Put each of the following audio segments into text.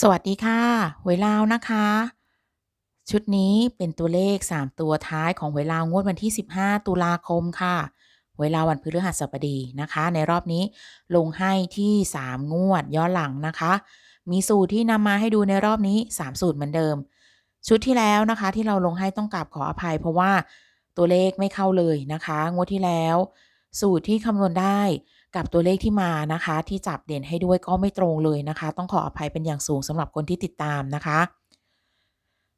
สวัสดีค่ะ หวยลาวนะคะ ชุดนี้เป็นตัวเลข 3 ตัวท้ายของหวยลาวงวดวันที่ 15 ตุลาคมค่ะหวยลาววันพฤหัสบดีนะคะ ในรอบนี้ลงให้ที่ 3 งวดย้อนหลังนะคะ มีสูตรที่นำมาให้ดูในรอบนี้ 3 สูตรเหมือนเดิม ชุดที่แล้วนะคะที่เราลงให้ต้องกราบขออภัย เพราะว่าตัวเลขไม่เข้าเลยนะคะ งวดที่แล้ว สูตรที่คำนวณได้ กับตัวเลขที่มานะคะ ที่จับเด่นให้ด้วยก็ไม่ตรงเลยนะคะ ต้องขออภัยเป็นอย่างสูงสำหรับคนที่ติดตามนะคะ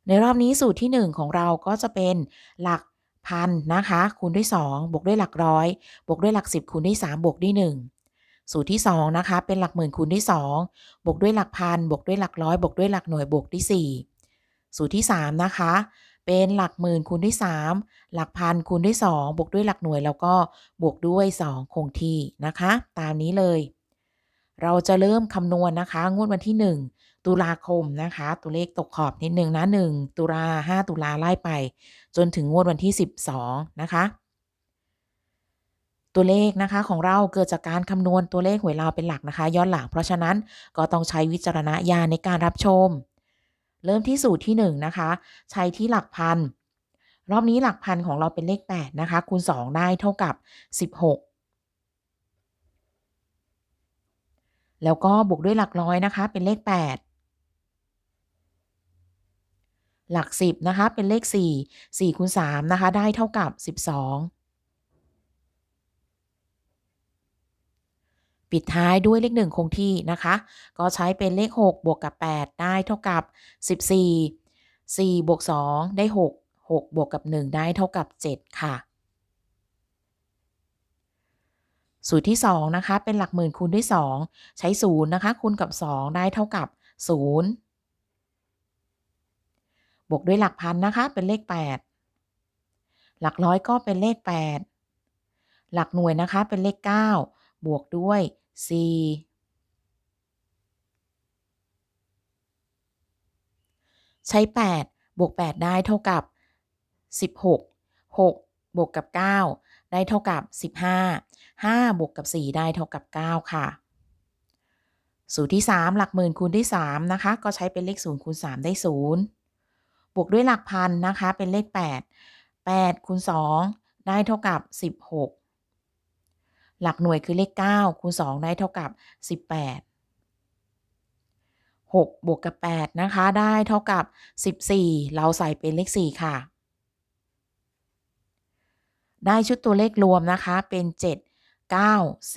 ในรอบนี้สูตรที่ 1 ของเราก็จะเป็นหลักพันนะคะ คูณด้วย 2 บวกด้วยหลักร้อยบวกด้วยหลัก 10 คูณด้วย3บวกด้วย 1 สูตรที่ 2 นะคะ เป็นหลักหมื่นคูณด้วย 2 บวกด้วยหลักพันบวกด้วยหลักร้อยบวกด้วยหลักหน่วยบวกด้วย 4 สูตรที่ 3 นะคะ เป็นหลักหมื่นคูณด้วย 3 หลักพันคูณด้วย 2 บวกด้วยหลักหน่วยแล้วก็บวกด้วย 2 คงที่นะคะ ตามนี้เลย เราจะเริ่มคำนวณนะคะ งวดวันที่ 1 ตุลาคมนะคะ ตัวเลขตกขอบนิดหนึ่งนะ 1 ตุลา 5 ตุลาไล่ไป จนถึงงวดวันที่ 12 นะคะตัวเลขนะคะของเราเกิดจากการคำนวณตัวเลขหวยลาวเป็นหลักนะคะ ย้อนหลังเพราะฉะนั้นก็ต้องใช้วิจารณญาณในการรับชม เริ่มที่สูตรที่1นนะคะ ใช้ที่หลักพัน รอบนี้หลักพันของเราเป็นเลข 8 นะคะ คูณ 2 ได้เท่ากับ 16 แล้วก็บวกด้วยหลักร้อยนะคะ เป็นเลข 8หลัก 10 นะคะ เป็นเลข 4 4คูณ3นะคะ ได้เท่ากับ 12 ปิดท้ายด้วยเลข1คงที่นะคะ ก็ใช้เป็นเลข 6 บวกกับ 8 ได้เท่ากับ 14 4บวก2ได้ 6 6 บวกกับ 1 ได้เท่ากับ 7 ค่ะ สูตรที่ 2 นะคะ เป็นหลักหมื่นคูณด้วย 2 ใช้ 0 นะคะ คูณกับ 2 ได้เท่ากับ 0 บวกด้วยหลักพันนะคะ เป็นเลข 8 หลักร้อยก็เป็นเลข 8 หลักหน่วยนะคะ เป็นเลข 9 บวกด้วย4ใช้ 8 บวก 8 ได้เท่ากับ 16 6 บวกกับ 9 ได้เท่ากับ 15 5 บวกกับ 4 ได้เท่ากับ 9 ค่ะ สูตรที่ 3 หลักหมื่นคูณด้วย3นะคะ ก็ใช้เป็นเลข 0 คูณ 3 ได้ 0 บวกด้วยหลักพันนะคะ เป็นเลข 8 8คูณ2ได้เท่ากับ 16 หลักหน่วยคือเลข 9 คูณ 2 ได้เท่ากับ 18 6 บวกกับ 8 นะคะ ได้เท่ากับ 14 เราใส่เป็นเลข 4 ค่ะ ได้ชุดตัวเลขรวมนะคะ เป็น 7 9 4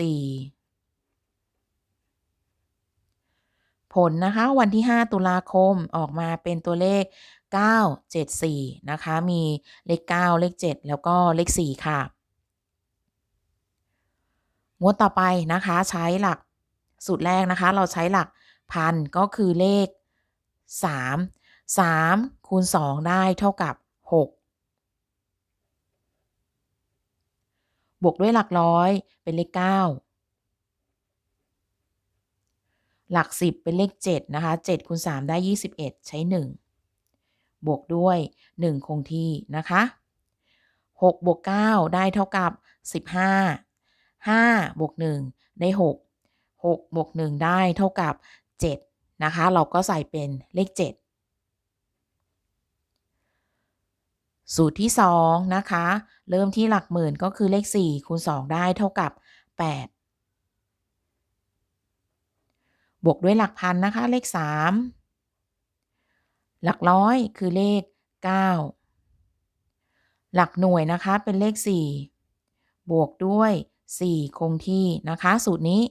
ผลนะคะ วันที่ 5 ตุลาคมออกมาเป็นตัวเลข 9 7 4 นะคะ มีเลข 9 เลข 7 แล้วก็เลข 4 ค่ะ งวดต่อไปนะคะใช้หลักสูตรแรกนะคะ เราใช้หลักพันก็คือเลข 3 3 คูณ 2 ได้เท่ากับ 6 บวกด้วยหลักร้อยเป็นเลข 9 หลัก 10 เป็นเลข 7 นะคะ 7 คูณ 3 ได้ 21 ใช้ 1 บวกด้วย 1 คงที่นะคะ 6 บวก 9 ได้เท่ากับ 15 5บวก1ได้ 6 6บวก1ได้เท่ากับ 7 นะคะ เราก็ใส่เป็นเลข 7 สูตรที่ 2 นะคะ เริ่มที่หลักหมื่นก็คือเลข 4 คูณ 2 ได้เท่ากับ 8 บวกด้วยหลักพันนะคะ เลข 3 หลักร้อยคือเลข 9 หลักหน่วยนะคะเป็นเลข 4 บวกด้วย 4 คงที่นะคะ สูตรนี้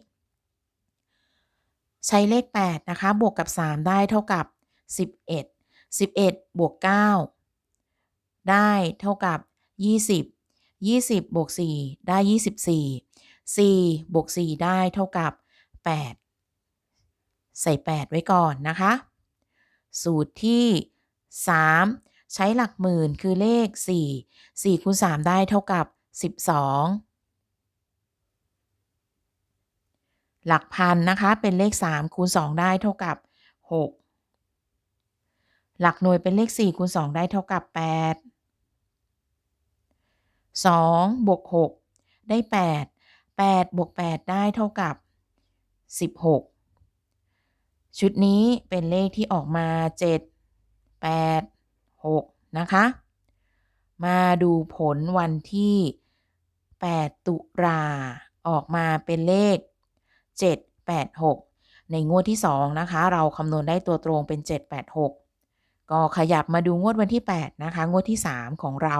ใช้เลข 8 นะคะ บวกกับ 3 ได้เท่ากับ 11 11 บวก 9 ได้เท่ากับ 20 20 บวก 4 ได้ 24 4 บวก 4 ได้เท่ากับ 8 ใส่ 8 ไว้ก่อนนะคะ สูตรที่ 3 ใช้หลักหมื่นคือเลข 4 4คูณ3ได้เท่ากับ 12 หลักพันนะคะเป็นเลข 3 คูณ 2 ได้เท่ากับ 6 หลักหน่วยเป็นเลข 4 คูณ 2 ได้เท่ากับ 8 2บวก6ได้ 8 8บวก8ได้เท่ากับ 16 ชุดนี้เป็นเลขที่ออกมา 7 8 6 นะคะ มาดูผลวันที่ 8 ตุลาออกมาเป็นเลข 7 8 6 ในงวดที่ 2 นะคะ เราคำนวณได้ตัวตรงเป็น 7 8 6 ก็ขยับมาดูงวดวันที่ 8 นะคะ งวดที่ 3 ของเรา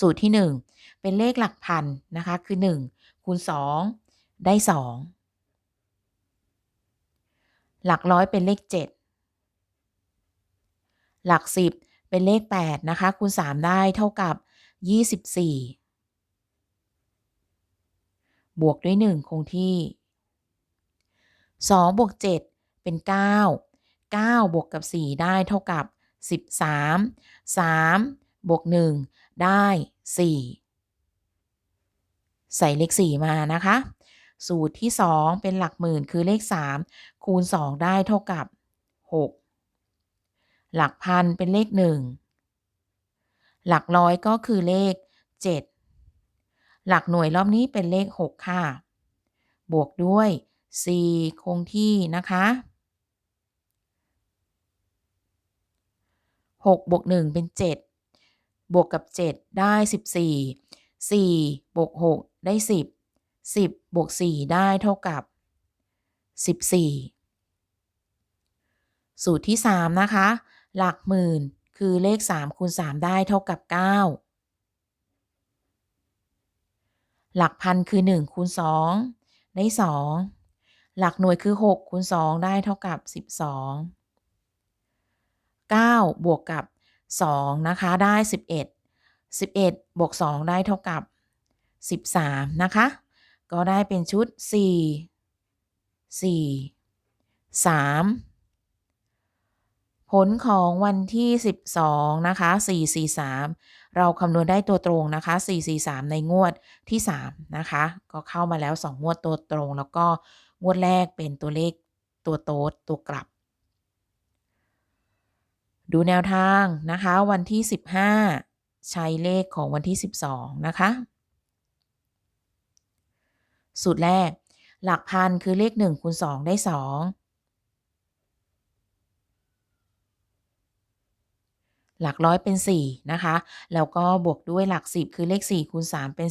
สูตรที่ 1 เป็นเลขหลักพันนะคะ คือ 1 คูณ 2 ได้ 2 หลักร้อยเป็นเลข 7 หลัก 10 เป็นเลข 8 นะคะ คูณ 3 ได้เท่ากับ 24 บวกด้วย 1 คงที่2บวก7เป็น 9 9 บวกกับ 4 ได้เท่ากับ 13 3 บวก 1 ได้ 4 ใส่เลข 4 มานะคะ สูตรที่ 2 เป็นหลักหมื่นคือเลข 3 คูณ 2 ได้เท่ากับ 6 หลักพันเป็นเลข 1 หลักร้อยก็คือเลข 7 หลักหน่วยรอบนี้เป็นเลข 6 ค่ะ บวกด้วย 4 คงที่นะคะ 6 บวก 1 เป็น 7 บวกกับ 7 ได้ 14 4 บวก 6 ได้ 10 10 บวก 4 ได้เท่ากับ 14 สูตรที่ 3 นะคะ หลักหมื่นคือเลข 3 คูณ 3 ได้เท่ากับ 9 หลักพันคือ1คูณ2ได้ 2 หลักหน่วยคือ6คูณ2ได้เท่ากับ 12 9 บวกกับ 2 นะคะ ได้ 11 11 บวก 2 ได้เท่ากับ 13 นะคะ ก็ได้เป็นชุด 4 4 3 ผลของวันที่ 12 นะคะ 443 เราคำนวณได้ตัวตรงนะคะ 443 ในงวดที่ 3 นะคะ ก็เข้ามาแล้ว 2 งวดตัวตรง แล้วก็งวดแรกเป็นตัวเลขตัวโต๊ดตัวกลับ ดูแนวทางนะคะ วันที่ 15 ใช้เลขของวันที่ 12 นะคะ สูตรแรกหลักพันคือเลข 1คูณ2ได้ 2 หลักร้อยเป็น 4 นะคะ แล้วก็บวกด้วยหลัก 10 คือเลข 4 คูณ 3 เป็น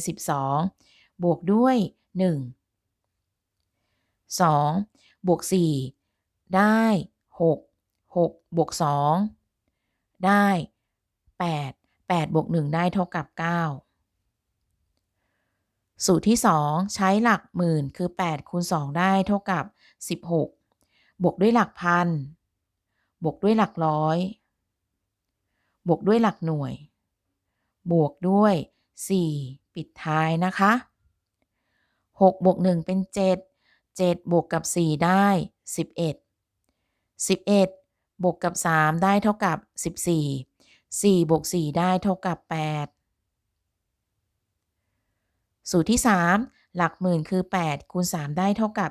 12 บวกด้วย 1 2 บวก 4 ได้ 6 6 บวก 2 ได้ 8 8 บวก 1 ได้เท่ากับ 9 สูตรที่ 2 ใช้หลักหมื่นคือ 8 คูณ 2 ได้เท่ากับ 16 บวกด้วยหลักพัน บวกด้วยหลักร้อย บวกด้วยหลักหน่วย บวกด้วย 4 ปิดท้ายนะคะ 6 บวก 1 เป็น 7 7 บวกกับ 4 ได้ 11 11 บวกกับ 3 ได้เท่ากับ 14 4 บวก 4 ได้เท่ากับ 8 สูตรที่ 3 หลักหมื่นคือ 8 คูณ 3 ได้เท่ากับ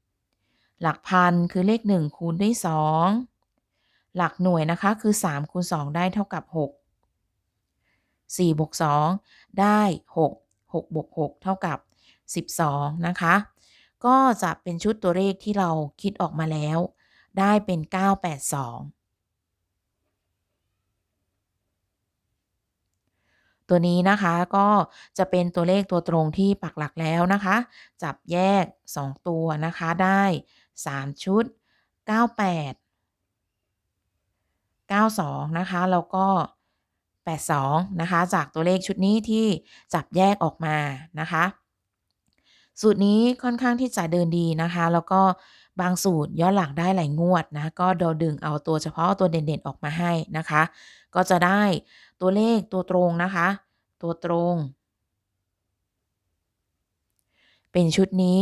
24 หลักพันคือเลข 1 คูณด้วย 2 หลักหน่วยนะคะคือ3คูณ2ได้เท่ากับ 6 4บวก2ได้ 6 6บวก6เท่ากับ 12 นะคะ ก็จะเป็นชุดตัวเลขที่เราคิดออกมาแล้ว ได้เป็น 982 ตัวนี้นะคะก็จะเป็นตัวเลขตัวตรงที่ปักหลักแล้วนะคะ จับแยก 2 ตัวนะคะได้ 3 ชุด 98 92 นะคะ แล้วก็ 82 นะคะ จากตัวเลขชุดนี้ที่จับแยกออกมานะคะ สูตรนี้ค่อนข้างที่จะเดินดีนะคะ แล้วก็บางสูตรย้อนหลังได้หลายงวดนะ ก็เราดึงเอาตัวเฉพาะตัวเด่นๆออกมาให้นะคะ ก็จะได้ตัวเลขตัวตรงนะคะ ตัวตรง เป็นชุดนี้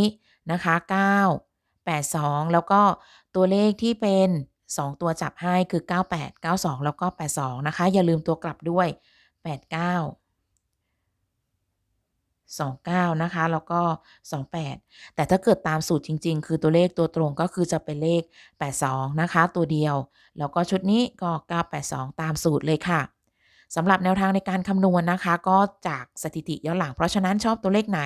นะคะ 9 82 แล้วก็ตัวเลขที่เป็น 2 ตัวจับให้คือ 98 92 แล้วก็ 82 นะคะ อย่าลืมตัวกลับด้วย 89 29 นะคะ แล้วก็ 28 แต่ถ้าเกิดตามสูตรจริง ๆ คือตัวเลขตัวตรงก็คือจะเป็นเลข 82 นะคะ ตัวเดียว แล้วก็ชุดนี้ก็ 982 ตามสูตรเลยค่ะสำหรับแนวทางในการคำนวณนะคะ ก็จากสถิติย้อนหลัง เพราะฉะนั้นชอบตัวเลขไหน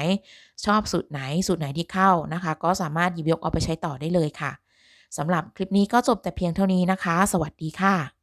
ชอบสูตรไหนสูตรไหนที่เข้านะคะ ก็สามารถหยิบยกเอาไปใช้ต่อได้เลยค่ะ สำหรับคลิปนี้ก็จบแต่เพียงเท่านี้นะคะ สวัสดีค่ะ